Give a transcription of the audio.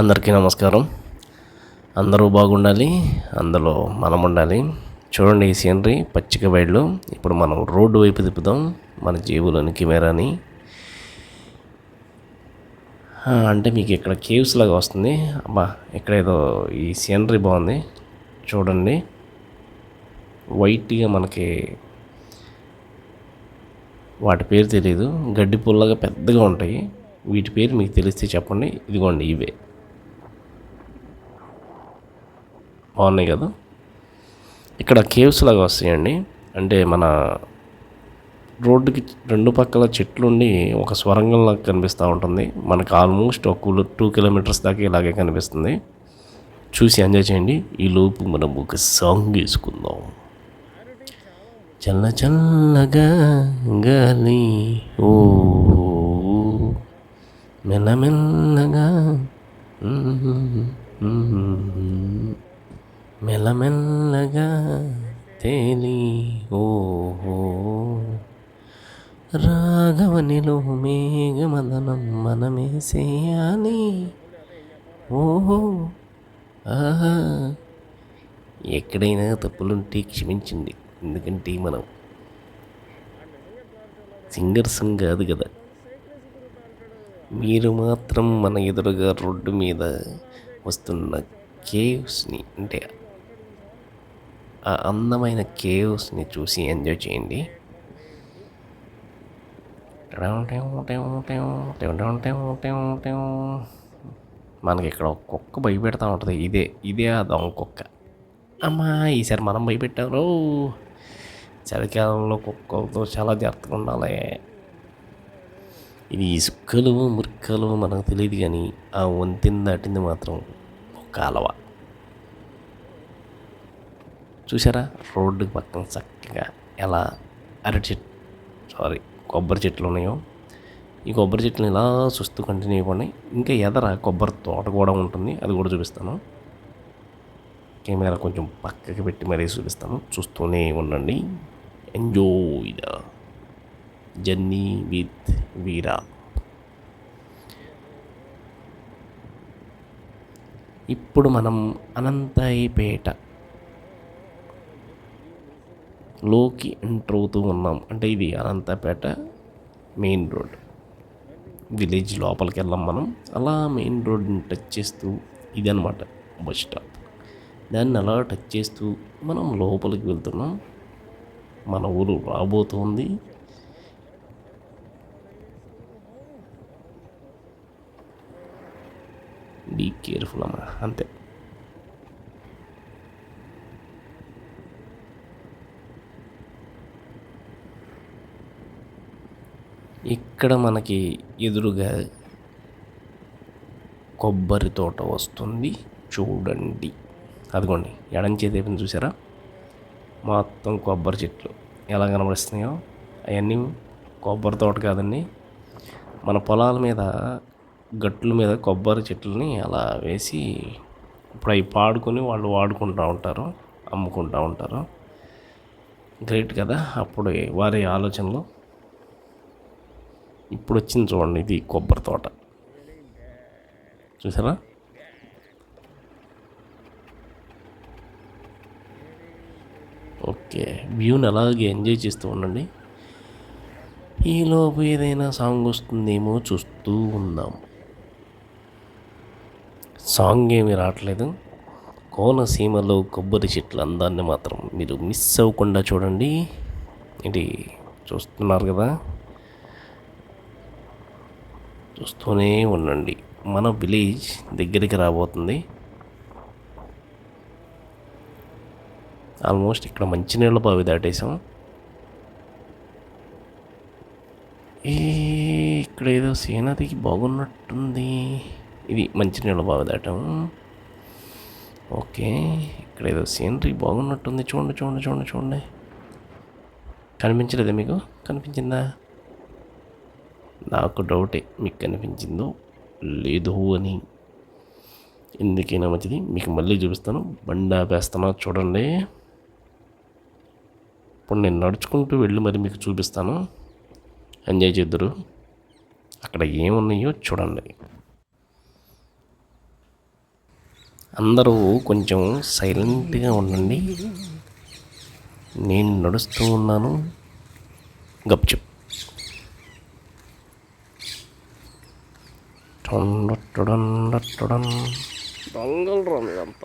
అందరికీ నమస్కారం. అందరూ బాగుండాలి అందులో మనం ఉండాలి చూడండి ఈ సీనరీ పచ్చిక బయళ్ళు. ఇప్పుడు మనం రోడ్డు వైపు తిప్పుదాం మన జేబులోని కెమెరాని. అంటే మీకు ఇక్కడ కేవ్స్ లాగా వస్తుంది. అబ్బా ఇక్కడ ఏదో ఈ సీనరీ బాగుంది. చూడండి. వైట్గా మనకి వాటి పేరు తెలియదు గడ్డి పుల్లగా పెద్దగా ఉంటాయి. వీటి పేరు మీకు తెలిస్తే చెప్పండి. ఇదిగోండి ఇవే. బాగున్నాయి కదా. ఇక్కడ కేవ్స్ లాగా వస్తాయండి. అంటే మన రోడ్డుకి రెండు పక్కల చెట్లుండి ఒక స్వరంగంలాగా కనిపిస్తూ ఉంటుంది. మనకు ఆల్మోస్ట్ ఒక టూ కిలోమీటర్స్ దాకా ఇలాగే కనిపిస్తుంది. చూసి ఎంజాయ్ చేయండి. ఈ లోపు మనం ఒక సాంగ్ వేసుకుందాం. చల్ల చల్లగా గాలి ఓ మెల్లమెల్లగా మెల్లమెల్లగా తేలి ఓహో. రాఘవనిలో మేఘమదనం మనమే చేయాలి ఓహో. ఆహా. ఎక్కడైనా తప్పులుంటే క్షమించండి ఎందుకంటే మనం సింగర్స్ కాదు కదా. మీరు మాత్రం మన ఎదురుగా రోడ్డు మీద వస్తున్న కేవ్స్ని అంటే ఆ అందమైన కేవ్స్ని చూసి ఎంజాయ్ చేయండి. మనకి ఇక్కడ ఒక్కొక్క కుక్క భయపెడతా ఉంటుంది. ఇదే ఇదే ఆ దొంగ కుక్క. అమ్మా ఈసారి మనం భయపెట్టారు. చలికాలంలో కుక్కలతో చాలా జాగ్రత్తగా ఉండాలి. ఇది ఇసుకలు మురికలు మనకు తెలియదు కానీ ఆ వంతెన దాటింది మాత్రం ఒక అలవా. చూసారా రోడ్డు పక్కన చక్కగా ఎలా అరటి చెట్టు సారీ కొబ్బరి చెట్లు ఉన్నాయో. ఈ కొబ్బరి చెట్లు ఇలా చూస్తూ కంటిన్యూ అయిపోయి ఇంకా ఎదర కొబ్బరి తోట కూడా ఉంటుంది. అది కూడా చూపిస్తాను. కెమెరా కొంచెం పక్కకి పెట్టి మరీ చూపిస్తాను. చూస్తూనే ఉండండి. Enjoy the journey with Veera ఇప్పుడు మనం అనంతాయిపేట లోకి ఎంటర్ అవుతూ ఉన్నాం. అంటే ఇది అనంతపేట మెయిన్ రోడ్. విలేజ్ లోపలికి వెళ్ళాం మనం. అలా మెయిన్ రోడ్ని టచ్ చేస్తూ ఇది అనమాట బస్ స్టాప్. దాన్ని అలా టచ్ చేస్తూ మనం లోపలికి వెళ్తున్నాం. మన ఊరు రాబోతోంది. బీ కేర్ఫుల్ అమ్మా. అంతే. ఇక్కడ మనకి ఎదురుగా కొబ్బరి తోట వస్తుంది. చూడండి. అదిగోండి. ఎడం చేతి వైపున చూసారా? మొత్తం కొబ్బరి చెట్లు. ఎలా కనబడిస్తున్నాయో అవన్నీ కొబ్బరి తోట కాదండి. మన పొలాల మీద గట్ల మీద కొబ్బరి చెట్లని అలా వేసి ఇప్పుడు అవి పాడుకొని వాళ్ళు వాడుకుంటూ ఉంటారు అమ్ముకుంటూ ఉంటారు. గ్రేట్ కదా అప్పుడు వారి ఆలోచనలు. ఇప్పుడు వచ్చింది చూడండి ఇది కొబ్బరి తోట. చూసారా? ఓకే వ్యూని అలాగే ఎంజాయ్ చేస్తూ ఉండండి. ఈలోపు ఏదైనా సాంగ్ వస్తుందేమో చూస్తూ ఉందాం. సాంగ్ ఏమీ రావట్లేదు. కోనసీమలో కొబ్బరి చెట్ల అందాన్ని మాత్రం మీరు మిస్ అవ్వకుండా చూడండి. ఇది చూస్తున్నారు కదా? చూస్తూనే ఉండండి. మన విలేజ్ దగ్గరికి రాబోతుంది. ఆల్మోస్ట్ ఇక్కడ మంచినీళ్ళ బావి దాటేసాం ఏ ఇక్కడ ఏదో సేనాదికి బాగున్నట్టుంది. ఇది మంచినీళ్ళ బావి దాటాము ఓకే ఇక్కడ ఏదో సీనరీ బాగున్నట్టుంది. చూడండి చూడండి చూడండి చూడండి. కనిపించలేదా మీకు? కనిపించిందా? నాకు డౌటే మీకు కనిపించిందో లేదు అని. ఎందుకైనా మంచిది మీకు మళ్ళీ చూపిస్తాను. బండా ఆపేస్తాను చూడండి. ఇప్పుడు నేను నడుచుకుంటూ వెళ్ళి మరి మీకు చూపిస్తాను. ఎంజాయ్ చేద్దరు. అక్కడ ఏమున్నాయో చూడండి. అందరూ కొంచెం సైలెంట్గా ఉండండి. నేను నడుస్తూ ఉన్నాను. గప్చుప్ ടൊണ്ടട്ടുടൻ ടൊണ്ടട്ടുടൻ ദംഗൽ റമിയന്ത